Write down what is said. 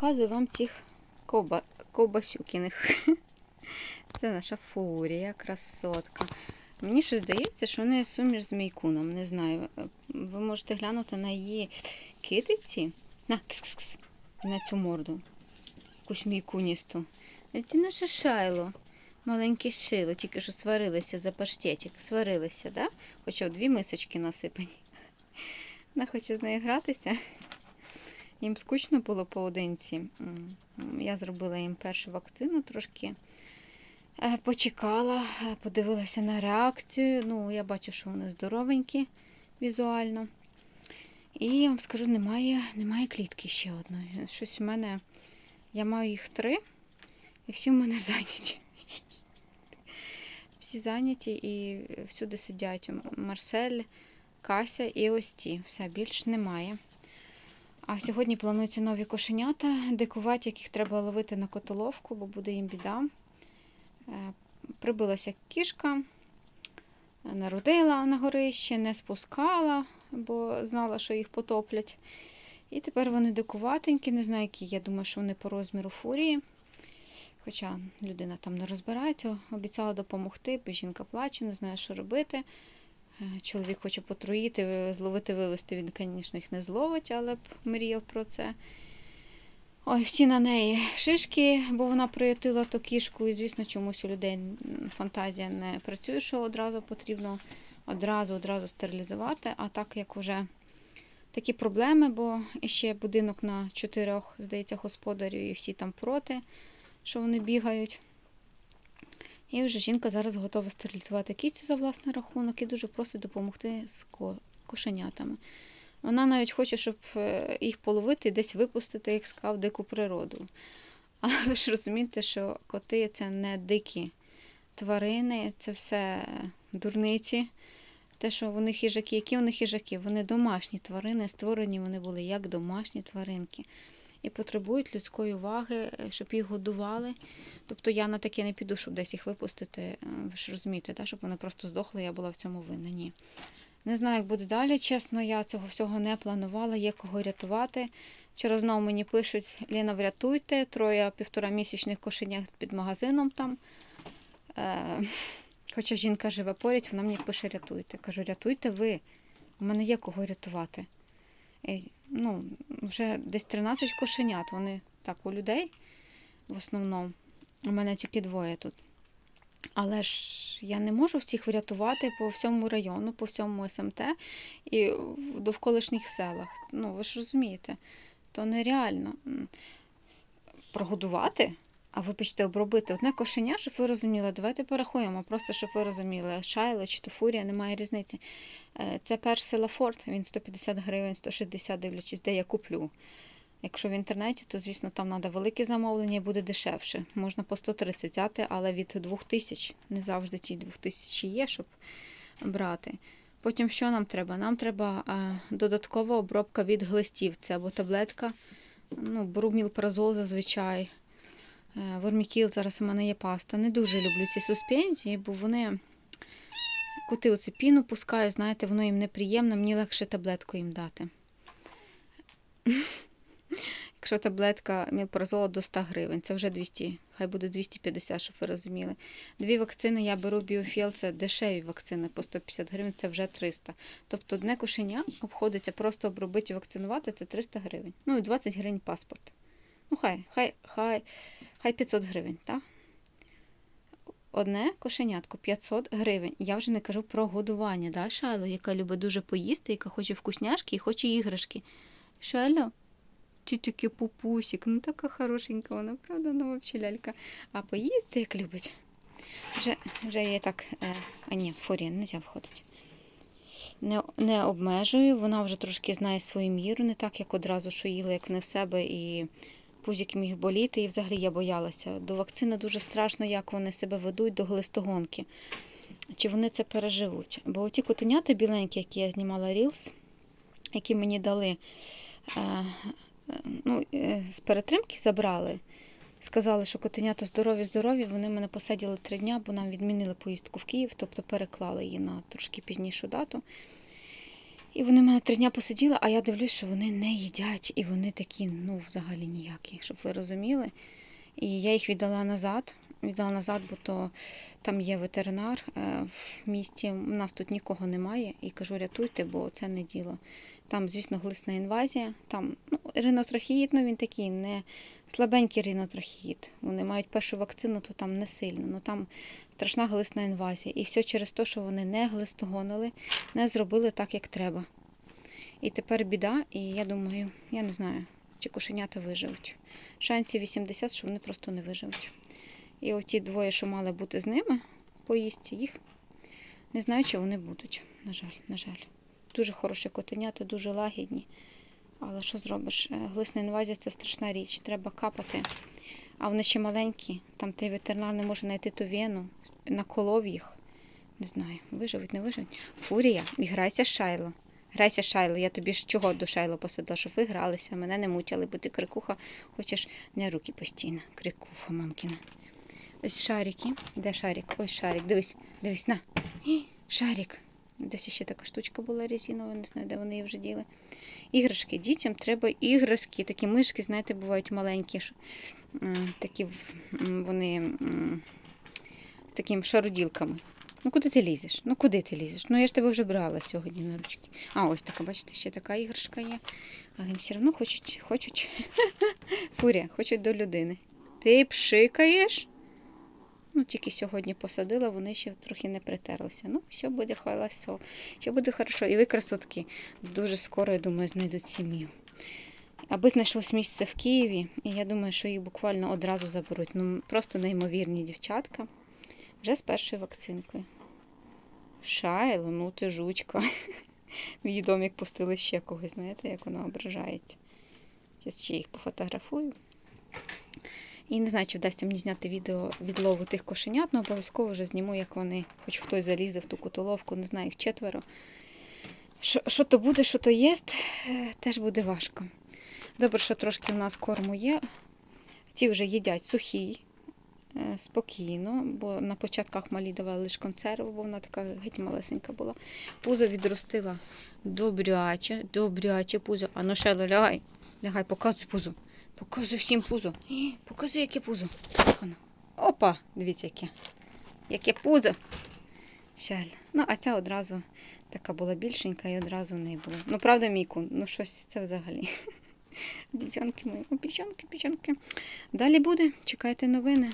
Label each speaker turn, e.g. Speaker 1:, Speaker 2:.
Speaker 1: показую вам цих ковба... ковбасюкіних. Це наша фурія, красотка. Мені щось здається, що вона суміш з мейкуном. Не знаю. Ви можете глянути на її китиці. На, кс-кс-кс. На цю морду. Якусь мейкуністу. Це наше шайло. Маленьке шило, тільки що сварилися за паштетик. Сварилися, да? Хоча дві мисочки насипані. Вона хоче з нею гратися. Їм скучно було поодинці. Я зробила їм першу вакцину трошки. Е, Почекала, е, подивилася на реакцію. Ну, я бачу, що вони здоровенькі візуально. І я вам скажу, немає, немає клітки ще одної. Щось у мене. Я маю їх три, і всі в мене зайняті. Всі зайняті і всюди сидять Марсель, Кася і ось ті. Все, більш немає. А сьогодні плануються нові кошенята, дикуваті, яких треба ловити на котоловку, бо буде їм біда. Е, Прибилася кішка, народила на горище, не спускала, бо знала, що їх потоплять. І тепер вони дикуватенькі, не знаю, які. Я думаю, що вони по розміру фурії. Хоча людина там не розбирається, обіцяла допомогти, бо жінка плаче, не знає, що робити. Чоловік хоче потруїти, зловити, вивезти. Він, звісно, їх не зловить, але б мріяв про це. Ой, всі на неї шишки, бо вона приютила ту кішку, і, звісно, чомусь у людей фантазія не працює, що одразу потрібно одразу одразу стерилізувати. А так як вже такі проблеми, бо ще будинок на чотирьох, здається, господарів, і всі там проти, що вони бігають. І вже жінка зараз готова стерилізувати кістю за власний рахунок і дуже просить допомогти з ко- кошенятами. Вона навіть хоче, щоб е, їх половити і десь випустити, як сказав, дику природу. Але ви ж розумієте, що коти це не дикі тварини, це все дурниці. Те, що вони хижаки, які вони хижаки? Вони домашні тварини, створені вони були як домашні тваринки. І потребують людської уваги, е, щоб їх годували. Тобто я на таке не піду, щоб десь їх випустити. Е, Ви ж розумієте, та, щоб вони просто здохли, я була в цьому винна. Ні. Не знаю, як буде далі. Чесно, я цього всього не планувала, є кого рятувати. Вчора знову мені пишуть: Ліна, врятуйте, троє півторамісячних кошенят під магазином там. Е, хоча жінка живе поряд, вона мені пише рятуйте. Кажу, рятуйте ви. У мене є кого рятувати. Ну, вже десь 13 кошенят. Вони так у людей в основному. У мене тільки двоє тут. Але ж я не можу всіх врятувати по всьому району, по всьому СМТ і в довколишніх селах. Ну, ви ж розумієте, то нереально прогодувати, а вибачте, обробити одне кошеня, щоб ви розуміли. Давайте порахуємо, просто щоб ви розуміли. Шайло чи то фурія, немає різниці. Е, Це перший Лафорт, він 150 гривень, 160, дивлячись, де я куплю. Якщо в інтернеті, то, звісно, там треба велике замовлення і буде дешевше. Можна по 130 взяти, але від 2000 не завжди ті 2000 є, щоб брати. Потім що нам треба? Нам треба е, додаткова обробка від глистів. Це або таблетка, ну, брумілпразол зазвичай. Е, Вормікіл, зараз у мене є паста. Не дуже люблю ці суспензії, бо вони коти оце піну пускають, знаєте, воно їм неприємно, мені легше таблетку їм дати. Якщо таблетка мілпразолу до 100 гривень, це вже 200, хай буде 250, щоб ви розуміли. Дві вакцини я беру Біофіл, це дешеві вакцини по 150 гривень, це вже 300. Тобто одне кошеня обходиться просто обробити і вакцинувати, це 300 гривень. Ну і 20 гривень паспорт. Ну, хай, хай, хай, хай 500 гривень, так? Одне кошенятко 500 гривень. Я вже не кажу про годування, да, Шайло, яка любить дуже поїсти, яка хоче вкусняшки і хоче іграшки. Шайло, ти такий пупусик, ну така хорошенька вона, правда, ну взагалі лялька. А поїсти як любить. Вже, вже я так. Е, а ні, фурія, не можна входити. Не, не обмежую, вона вже трошки знає свою міру, не так, як одразу, що їла, як не в себе, і пузик міг боліти, і взагалі я боялася. До вакцини дуже страшно, як вони себе ведуть до глистогонки. Чи вони це переживуть? Бо оті котенята біленькі, які я знімала Reels, які мені дали, е, ну, е, з перетримки забрали. Сказали, що котенята здорові-здорові. Вони мене посадили три дня, бо нам відмінили поїздку в Київ, тобто переклали її на трошки пізнішу дату. І вони в мене три дня посиділи, а я дивлюсь, що вони не їдять. І вони такі, ну, взагалі ніякі, щоб ви розуміли. І я їх віддала назад. Віддала назад, бо то там є ветеринар е, в місті. У нас тут нікого немає. І кажу, рятуйте, бо це не діло. Там, звісно, глисна інвазія. Там ну, ринотрахеїд, ну він такий не слабенький ринотрахеїд. Вони мають першу вакцину, то там не сильно. Ну там страшна глисна інвазія. І все через те, що вони не глистогонили, не зробили так, як треба. І тепер біда, і я думаю, я не знаю, чи кошенята виживуть. Шансів 80, що вони просто не виживуть. І оті двоє, що мали бути з ними, поїсти їх, не знаю, чи вони будуть. На жаль, на жаль. Дуже хороші котенята, дуже лагідні. Але що зробиш? Е, Глисна інвазія це страшна річ. Треба капати. А вони ще маленькі. Там той ветеринар не може знайти ту вену, наколов їх. Не знаю, виживуть, не виживуть. Фурія, і грайся Шайло. Грайся Шайло. Я тобі ж чого до Шайло посадила, щоб ви гралися, мене не мучили, бо ти крикуха, хочеш не руки постійно. Крикуха, мамкіна. Ось шарики. Де шарик? Ось шарик. Дивись, дивись, на. Шарик. Десь ще така штучка була резинова, не знаю, де вони її вже діли. Іграшки. Дітям треба іграшки. Такі мишки, знаєте, бувають маленькі. Такі вони з такими шароділками. Ну куди ти лізеш? Ну куди ти лізеш? Ну я ж тебе вже брала сьогодні на ручки. А, ось така, бачите, ще така іграшка є. Але їм все одно хочуть, хочуть. Фурія, хочуть до людини. Ти пшикаєш? Ну, тільки сьогодні посадила, вони ще трохи не притерлися. Ну, все буде хорошо. Все буде хорошо. І ви, красотки, дуже скоро, я думаю, знайдуть сім'ю. Аби знайшлось місце в Києві, і я думаю, що їх буквально одразу заберуть. Ну, просто неймовірні дівчатка. Вже з першою вакцинкою. Шайло, ну ти жучка. В її домик пустили ще когось, знаєте, як вона ображається. Я ще їх пофотографую. І не знаю, чи вдасться мені зняти відео відлову тих кошенят, але обов'язково вже зніму, як вони, хоч хтось залізе в ту котоловку, не знаю, їх четверо. Що, то буде, що то є, е, теж буде важко. Добре, що трошки у нас корму є. Ті вже їдять сухий, е, спокійно, бо на початках малі давали лише консерву, бо вона така геть малесенька була. Пузо відростила добряче, добряче пузо. А ну ще лягай, лягай, показуй пузо. Показуй всім пузо. Показуй, яке пузо. Опа, дивіться, яке. Яке пузо. Щаль. Ну, а ця одразу така була більшенька і одразу в неї було. Ну, правда, Міку, ну щось це взагалі. Обіцянки мої, О, бізянки, бізянки. Далі буде. Чекайте новини.